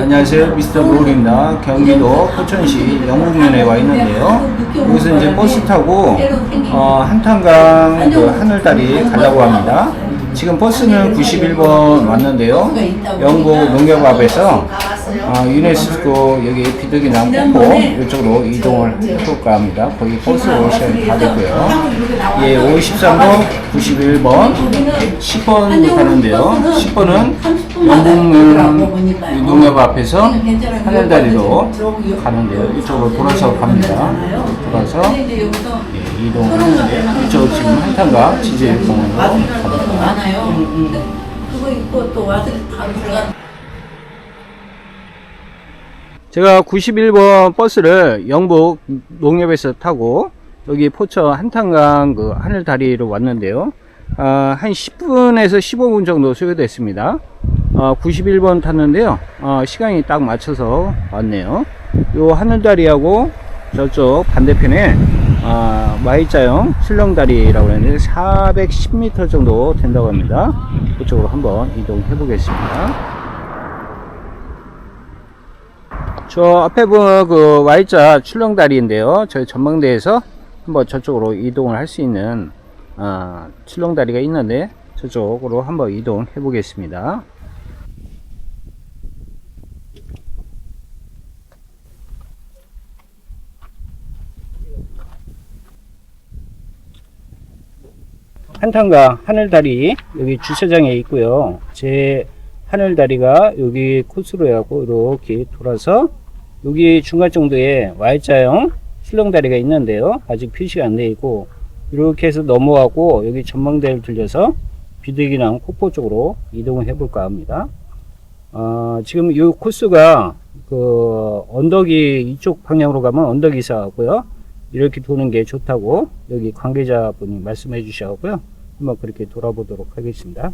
안녕하세요. 미스터 노을입니다. 경기도 포천시 영국면에 와 있는데요. 여기서 이제 버스 타고 어, 한탄강 그 하늘다리 가려고 합니다. 지금 버스는 91번 왔는데요. 영국 농협앞에서 어, 유네스코 여기 비둘기남 폭포 이쪽으로 이동을 해볼까 합니다. 거기 버스 다 되고요. 예, 53번, 91번, 10번 가는데요. 10번은 영국면 농협 앞에서 하늘다리로 가는데요. 이쪽으로 돌아서 갑니다. 돌아서 예, 이동을 하는데 이쪽 지금 한탄강 지제공원으로 갑니다. 많아요. 그거 입고 또 와서 바로 들어가. 제가 91번 버스를 영북 농협에서 타고 여기 포천 한탄강 그 하늘다리로 왔는데요. 아, 한 10분에서 15분 정도 소요됐습니다. 어, 91번 탔는데요. 어, 시간이 딱 맞춰서 왔네요. 요 하늘다리하고 저쪽 반대편에 아, Y자형 출렁다리라고 하는데 410m 정도 된다고 합니다. 그쪽으로 한번 이동해 보겠습니다. 저 앞에 보면 그 Y자 출렁다리인데요. 저희 전망대에서 한번 저쪽으로 이동을 할 수 있는 아, 출렁다리가 있는데 저쪽으로 한번 이동해 보겠습니다. 한탄강 하늘다리 여기 주차장에 있고요. 제 하늘다리가 여기 코스로 해갖고 이렇게 돌아서 여기 중간 정도에 Y자형 출렁다리가 있는데요. 아직 표시가 안 되어 있고 이렇게 해서 넘어가고 여기 전망대를 들려서 비둘기랑 폭포 쪽으로 이동을 해볼까 합니다. 어, 지금 이 코스가 그 언덕이 이쪽 방향으로 가면 언덕이 있어갖고요. 이렇게 도는 게 좋다고 여기 관계자분이 말씀해 주셔갖고요. 한번 그렇게 돌아보도록 하겠습니다.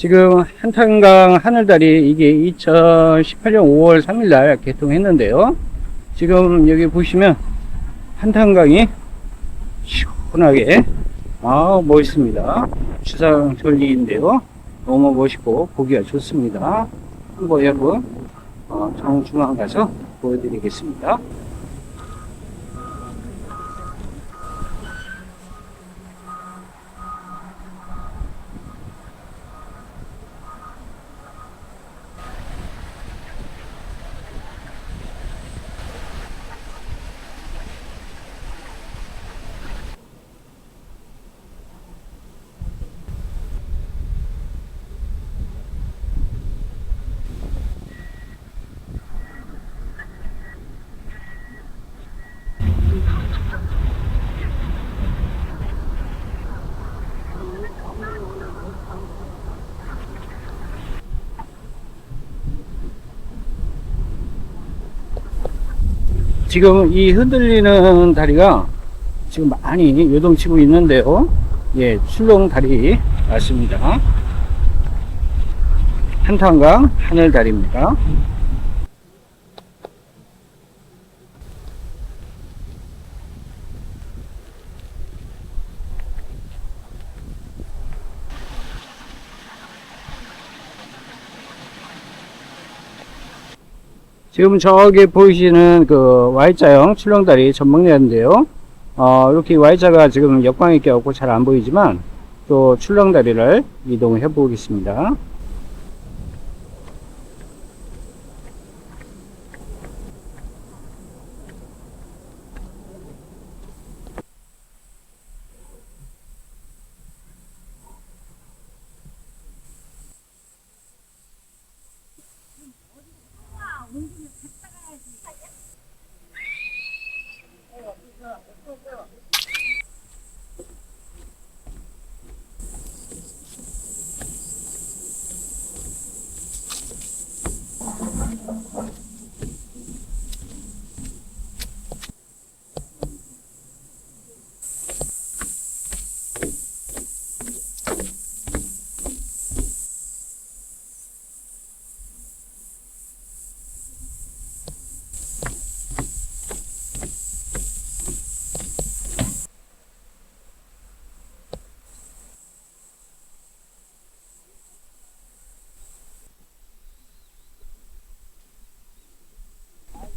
지금 한탄강 하늘다리 이게 2018년 5월 3일 날 개통했는데요. 지금 여기 보시면 한탄강이 시원하게 아 멋있습니다. 주상 절리인데요. 너무 멋있고 보기가 좋습니다. 한번 여러분 어, 정중앙 가서 보여드리겠습니다. 지금 이 흔들리는 다리가 지금 많이 요동치고 있는데요. 예, 출렁 다리 맞습니다. 한탄강 하늘 다리입니다. 지금 저기 보이시는 그 Y자형 출렁다리 전망대인데요. 어, 이렇게 Y자가 지금 역광이 껴갖고 잘 안 보이지만 또 출렁다리를 이동해 보겠습니다.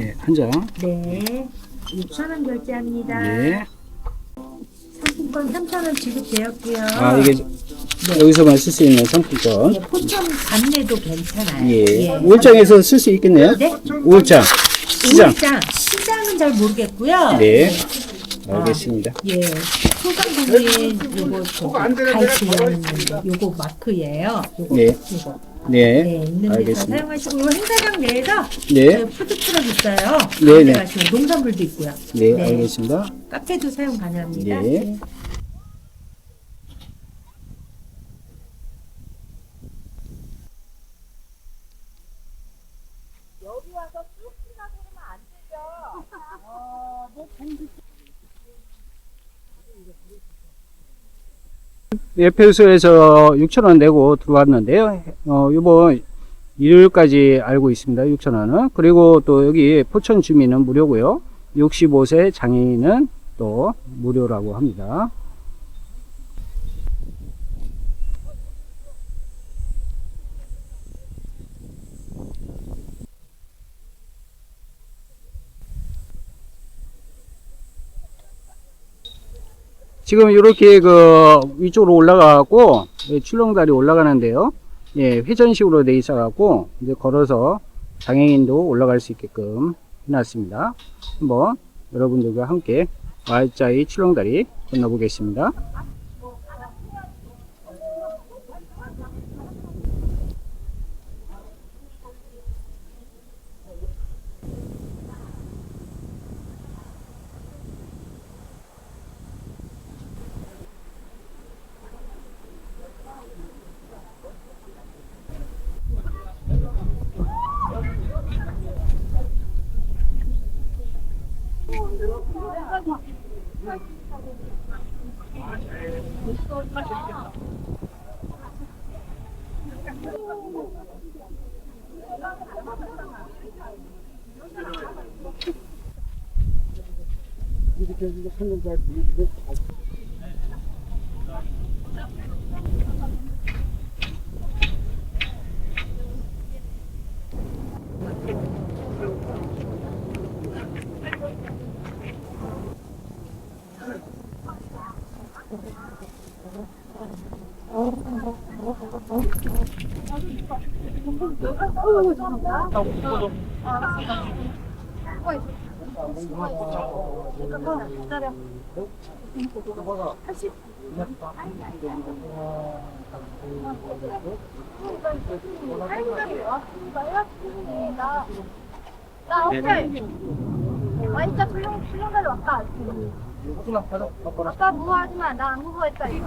예, 한 장. 네. 6,000원 결제합니다. 네. 상품권 3,000원 지급되었고요. 아, 이게 여기서만 쓸 수 있는 상품권. 네, 포천 관내도 괜찮아요. 예. 우울장에서 쓸 수 있겠네요. 네. 우울장. 시장. 시장. 시장은 잘 모르겠고요. 네. 알겠습니다. 예. 소강공인 요거 저거 가입하는 요거 마크예요. 요거 네. 요거. 네. 네, 있는 데서 알겠습니다. 사용하시고 요 행사장 내에서 네. 네, 푸드트럭 있어요. 네, 네. 가시면 농산물도 있고요. 네, 네. 알겠습니다. 카페도 사용 가능합니다. 네. 예표소에서 6,000원 내고 들어왔는데요. 어, 이번 일요일까지 알고 있습니다. 6,000원은. 그리고 또 여기 포천 주민은 무료고요. 65세 장애인은 또 무료라고 합니다. 지금 이렇게 그 위쪽으로 올라가고 출렁다리 올라가는데요. 예, 회전식으로 돼 있어갖고 이제 걸어서 장애인도 올라갈 수 있게끔 해놨습니다. 한번 여러분들과 함께 Y자의 출렁다리 건너보겠습니다. 기다려. 80. 나 어제 와이자 수영 수영가를 왔다. 아까 뭐 하지마 나 안 구거했다 이거.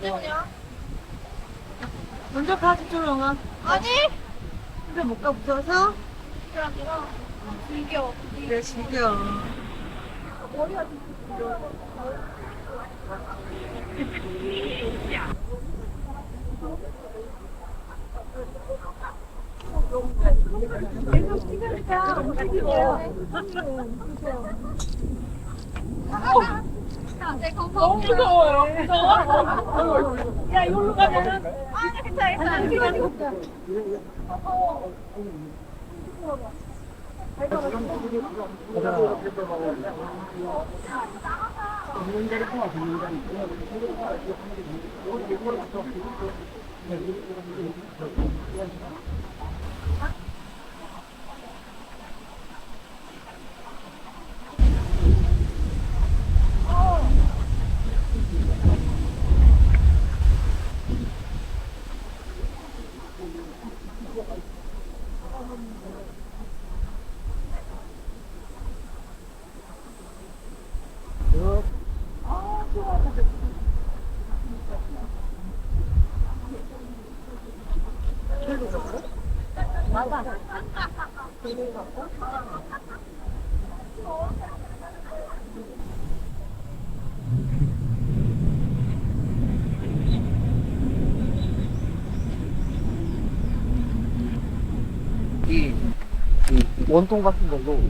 때문이야? 먼저 가 집중 영화 아니? 근데 못가 붙어서? 그럼 이거 즐겨 그래 즐겨 머리가 좀 너무 무서워요. 무서워. 야, 이걸로 가면은. 아, 괜찮아, 괜찮아. 원통 같은 걸로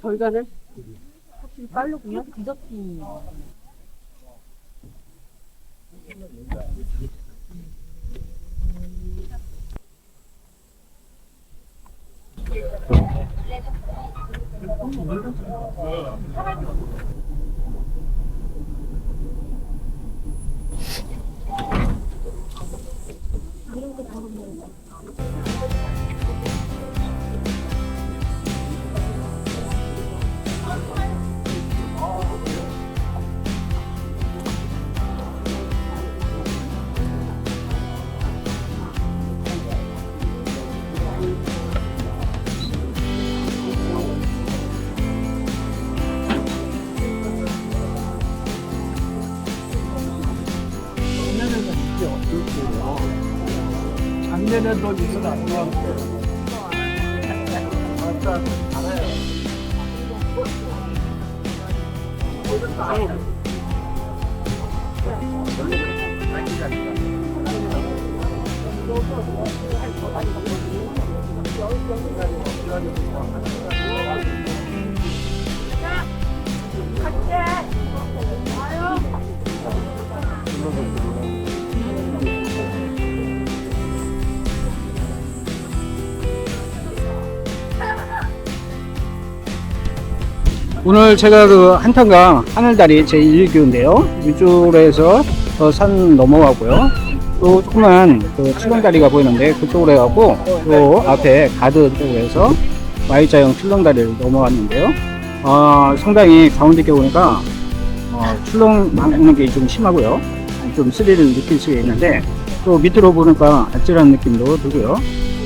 절간을 확실히 빠르구나. 디저트. 작 년에도 있으면 안. 맞다, 알아요. 오늘 제가 그 한탄강 하늘다리 제1교인데요. 이쪽으로 해서 어, 산 넘어가고요. 또 조그만 그 출렁다리가 보이는데 그쪽으로 해가고 또 앞에 가드 쪽으로 해서 Y자형 출렁다리를 넘어갔는데요. 어, 상당히 가운데 게 보니까 어, 출렁 막는 게 좀 심하고요. 좀 스릴을 느낄 수 있는데 또 밑으로 보니까 아찔한 느낌도 들고요.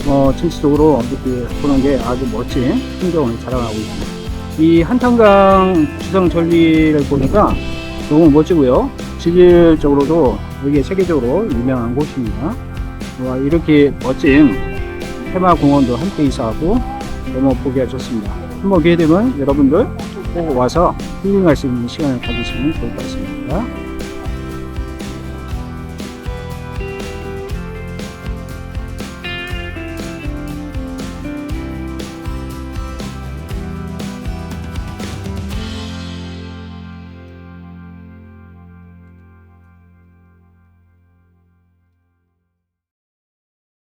어, 전체적으로 이렇게 보는 게 아주 멋진 풍경을 자랑하고 있습니다. 이 한탄강 주상 절리를 보니까 너무 멋지고요. 지질적으로도 이게 세계적으로 유명한 곳입니다. 와, 이렇게 멋진 테마공원도 함께 있어하고 너무 보기가 좋습니다. 한번 기회 되면 여러분들 꼭 와서 힐링할 수 있는 시간을 가지시면 좋을 것 같습니다.